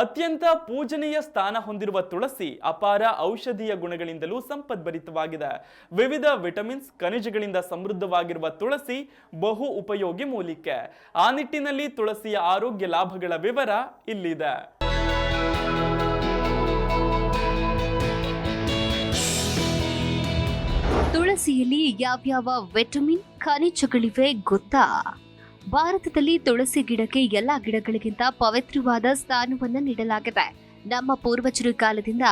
ಅತ್ಯಂತ ಪೂಜನೀಯ ಸ್ಥಾನ ಹೊಂದಿರುವ ತುಳಸಿ ಅಪಾರ ಔಷಧೀಯ ಗುಣಗಳಿಂದಲೂ ಸಂಪದ್ಭರಿತವಾಗಿದೆ. ವಿವಿಧ ವಿಟಮಿನ್ಸ್ ಖನಿಜಗಳಿಂದ ಸಮೃದ್ಧವಾಗಿರುವ ತುಳಸಿ ಬಹು ಉಪಯೋಗಿ ಮೂಲಿಕೆ. ಆ ನಿಟ್ಟಿನಲ್ಲಿ ತುಳಸಿಯ ಆರೋಗ್ಯ ಲಾಭಗಳ ವಿವರ ಇಲ್ಲಿದೆ. ತುಳಸಿಯಲ್ಲಿ ಯಾವ್ಯಾವ ವಿಟಮಿನ್ ಖನಿಜಗಳಿವೆ ಗೊತ್ತಾ? ಭಾರತದಲ್ಲಿ ತುಳಸಿ ಗಿಡಕ್ಕೆ ಎಲ್ಲ ಗಿಡಗಳಿಗಿಂತ ಪವಿತ್ರವಾದ ಸ್ಥಾನವನ್ನು ನೀಡಲಾಗಿದೆ. ನಮ್ಮ ಪೂರ್ವಜರ ಕಾಲದಿಂದ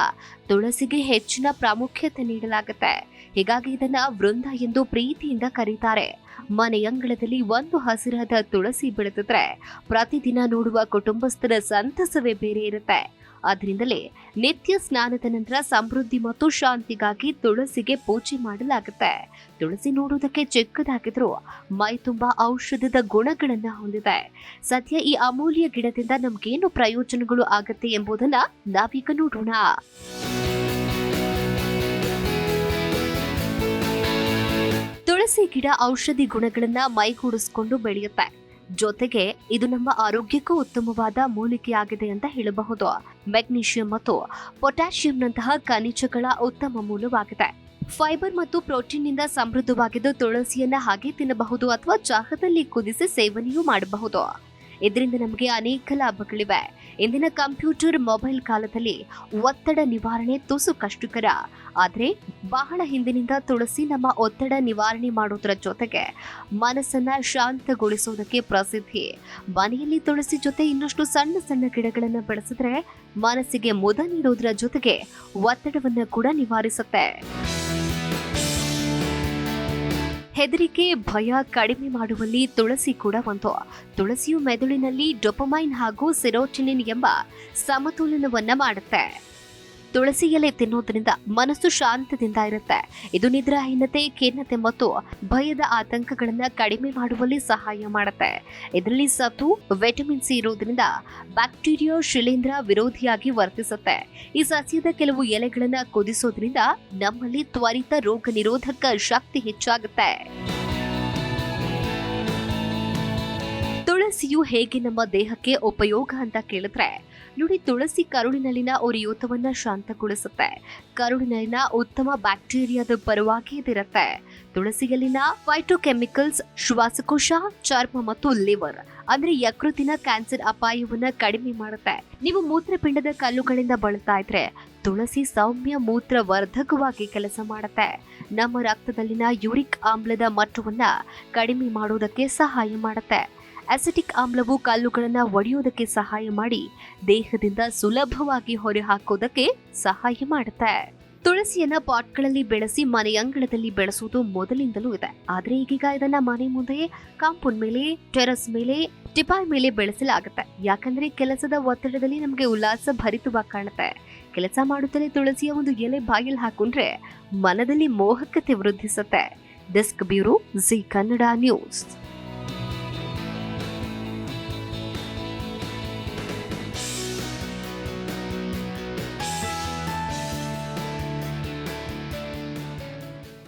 ತುಳಸಿಗೆ ಹೆಚ್ಚಿನ ಪ್ರಾಮುಖ್ಯತೆ ನೀಡಲಾಗುತ್ತೆ. ಹೀಗಾಗಿ ಇದನ್ನ ವೃಂದ ಎಂದು ಪ್ರೀತಿಯಿಂದ ಕರೀತಾರೆ. ಮನೆಯಂಗಳದಲ್ಲಿ ಒಂದು ಹಸಿರಾದ ತುಳಸಿ ಬೆಳೆದಿದ್ರೆ ಪ್ರತಿದಿನ ನೋಡುವ ಕುಟುಂಬಸ್ಥರ ಸಂತಸವೇ ಬೇರೆ ಇರುತ್ತೆ. ಆದ್ರಿಂದಲೇ ನಿತ್ಯ ಸ್ನಾನದ ನಂತರ ಸಮೃದ್ಧಿ ಮತ್ತು ಶಾಂತಿಗಾಗಿ ತುಳಸಿಗೆ ಪೂಜೆ ಮಾಡಲಾಗುತ್ತೆ. ತುಳಸಿ ನೋಡುವುದಕ್ಕೆ ಚಿಕ್ಕದಾಗಿದ್ರು ಮೈ ತುಂಬಾ ಔಷಧದ ಗುಣಗಳನ್ನ ಹೊಂದಿದೆ. ಸದ್ಯ ಈ ಅಮೂಲ್ಯ ಗಿಡದಿಂದ ನಮ್ಗೇನು ಪ್ರಯೋಜನಗಳು ಆಗುತ್ತೆ ಎಂಬುದನ್ನ ನಾವೀಗ ನೋಡೋಣ. ತುಳಸಿ ಗಿಡ ಔಷಧಿ ಗುಣಗಳನ್ನ ಮೈಗೂಡಿಸ್ಕೊಂಡು ಬೆಳೆಯುತ್ತೆ. ಜೊತೆಗೆ ಇದು ನಮ್ಮ ಆರೋಗ್ಯಕ್ಕೂ ಉತ್ತಮವಾದ ಮೂಲಿಕೆಯಾಗಿದೆ ಅಂತ ಹೇಳಬಹುದು. ಮೆಗ್ನೀಷಿಯಂ ಮತ್ತು ಪೊಟ್ಯಾಷಿಯಂನಂತಹ ಖನಿಜಗಳ ಉತ್ತಮ ಮೂಲವಾಗಿದೆ. ಫೈಬರ್ ಮತ್ತು ಪ್ರೋಟೀನ್ನಿಂದ ಸಮೃದ್ಧವಾಗಿದ್ದು ತುಳಸಿಯನ್ನ ಹಾಗೆ ತಿನ್ನಬಹುದು ಅಥವಾ ಚಹಾದಲ್ಲಿ ಕುದಿಸಿ ಸೇವನೆಯೂ ಮಾಡಬಹುದು. ಇದರಿಂದ ನಮಗೆ ಅನೇಕ ಲಾಭಗಳಿವೆ. ಇಂದಿನ ಕಂಪ್ಯೂಟರ್ ಮೊಬೈಲ್ ಕಾಲದಲ್ಲಿ ಒತ್ತಡ ನಿವಾರಣೆ ತುಸು ಕಷ್ಟಕರ. ಆದರೆ ಬಹಳ ಹಿಂದಿನಿಂದ ತುಳಸಿ ನಮ್ಮ ಒತ್ತಡ ನಿವಾರಣೆ ಮಾಡುವುದರ ಜೊತೆಗೆ ಮನಸ್ಸನ್ನ ಶಾಂತಗೊಳಿಸೋದಕ್ಕೆ ಪ್ರಸಿದ್ಧಿ. ಮನೆಯಲ್ಲಿ ತುಳಸಿ ಜೊತೆ ಇನ್ನಷ್ಟು ಸಣ್ಣ ಸಣ್ಣ ಗಿಡಗಳನ್ನು ಬೆಳೆಸಿದ್ರೆ ಮನಸ್ಸಿಗೆ ಮುದ ನೀಡುವುದರ ಜೊತೆಗೆ ಒತ್ತಡವನ್ನು ಕೂಡ ನಿವಾರಿಸುತ್ತೆ. ಹೆದರಿಕೆ, ಭಯ ಕಡಿಮೆ ಮಾಡುವಲ್ಲಿ ತುಳಸಿ ಕೂಡ ಒಂದು. ತುಳಸಿಯು ಮೆದುಳಿನಲ್ಲಿ ಡೊಪಮೈನ್ ಹಾಗೂ ಸಿರೋಟಿನಿನ್ ಎಂಬ ಸಮತೋಲನವನ್ನ ಮಾಡುತ್ತೆ. ತುಳಸಿ ಎಲೆ ತಿನ್ನೋದ್ರಿಂದ ಮನಸ್ಸು ಶಾಂತದಿಂದ ಇರುತ್ತೆ. ಇದು ನಿದ್ರಾಹೀನತೆ ಖಿನ್ನತೆ ಮತ್ತು ಭಯದ ಆತಂಕಗಳನ್ನ ಕಡಿಮೆ ಮಾಡುವಲ್ಲಿ ಸಹಾಯ ಮಾಡುತ್ತೆ. ಇದರಲ್ಲಿ ಸತು ವಿಟಮಿನ್ ಸಿ ಇರೋದ್ರಿಂದ ಬ್ಯಾಕ್ಟೀರಿಯಾ ಶಿಲೀಂಧ್ರ ವಿರೋಧಿಯಾಗಿ ವರ್ತಿಸುತ್ತೆ. ಈ ಸಸ್ಯದ ಕೆಲವು ಎಲೆಗಳನ್ನ ಕುದಿಸೋದ್ರಿಂದ ನಮ್ಮಲ್ಲಿ ತ್ವರಿತ ರೋಗ ನಿರೋಧಕ ಶಕ್ತಿ ಹೆಚ್ಚಾಗುತ್ತೆ. ತುಳಸಿಯು ಹೇಗೆ ನಮ್ಮ ದೇಹಕ್ಕೆ ಉಪಯೋಗ ಅಂತ ಕೇಳಿದ್ರೆ, ನೋಡಿ ತುಳಸಿ ಕರುಳಿನಲ್ಲಿನ ಉರಿಯೂತವನ್ನ ಶಾಂತಗೊಳಿಸುತ್ತೆ. ಕರುಳಿನಲ್ಲಿನ ಉತ್ತಮ ಬ್ಯಾಕ್ಟೀರಿಯಾದ ಪರವಾಗಿ ಇದಿರುತ್ತೆ. ತುಳಸಿಯಲ್ಲಿನ ಫೈಟೋಕೆಮಿಕಲ್ಸ್ ಶ್ವಾಸಕೋಶ, ಚರ್ಮ ಮತ್ತು ಲಿವರ್ ಅಂದ್ರೆ ಯಕೃತಿನ ಕ್ಯಾನ್ಸರ್ ಅಪಾಯವನ್ನ ಕಡಿಮೆ ಮಾಡುತ್ತೆ. ನೀವು ಮೂತ್ರಪಿಂಡದ ಕಲ್ಲುಗಳಿಂದ ಬಳಲ್ತಾ ಇದ್ರೆ, ತುಳಸಿ ಸೌಮ್ಯ ಮೂತ್ರ ವರ್ಧಕವಾಗಿ ಕೆಲಸ ಮಾಡುತ್ತೆ. ನಮ್ಮ ರಕ್ತದಲ್ಲಿನ ಯೂರಿಕ್ ಆಮ್ಲದ ಮಟ್ಟವನ್ನ ಕಡಿಮೆ ಮಾಡೋದಕ್ಕೆ ಸಹಾಯ ಮಾಡುತ್ತೆ. ಅಸಿಟಿಕ್ ಆಮ್ಲವು ಕಾಲುಗಳನ್ನು ಒಡೆಯೋದಕ್ಕೆ ಸಹಾಯ ಮಾಡಿ ದೇಹದಿಂದ ಸುಲಭವಾಗಿ ಹೊರೆ ಹಾಕೋದಕ್ಕೆ ಸಹಾಯ ಮಾಡುತ್ತೆ. ತುಳಸಿಯನ್ನ ಪಾಟ್ಗಳಲ್ಲಿ ಬೆಳೆಸಿ ಮನೆಯಂಗಳದಲ್ಲಿ ಬೆಳೆಸುವುದು ಮೊದಲಿಂದಲೂ ಇದೆ. ಆದ್ರೆ ಈಗೀಗ ಇದನ್ನ ಮನೆ ಮುಂದೆ ಕಾಂಪೌಂಡ್ ಮೇಲೆ, ಟೆರಸ್ ಮೇಲೆ, ಟಿಪಾಯ್ ಮೇಲೆ ಬೆಳೆಸಲಾಗುತ್ತೆ. ಯಾಕಂದ್ರೆ ಕೆಲಸದ ಒತ್ತಡದಲ್ಲಿ ನಮಗೆ ಉಲ್ಲಾಸ ಭರಿತವಾಗಿ ಕಾಣುತ್ತೆ. ಕೆಲಸ ಮಾಡುತ್ತಲೇ ತುಳಸಿಯ ಒಂದು ಎಲೆ ಬಾಗಿಲು ಹಾಕೊಂಡ್ರೆ ಮನದಲ್ಲಿ ಮೋಹಕತೆ ವೃದ್ಧಿಸುತ್ತೆ. Desk bureau G Kannada news.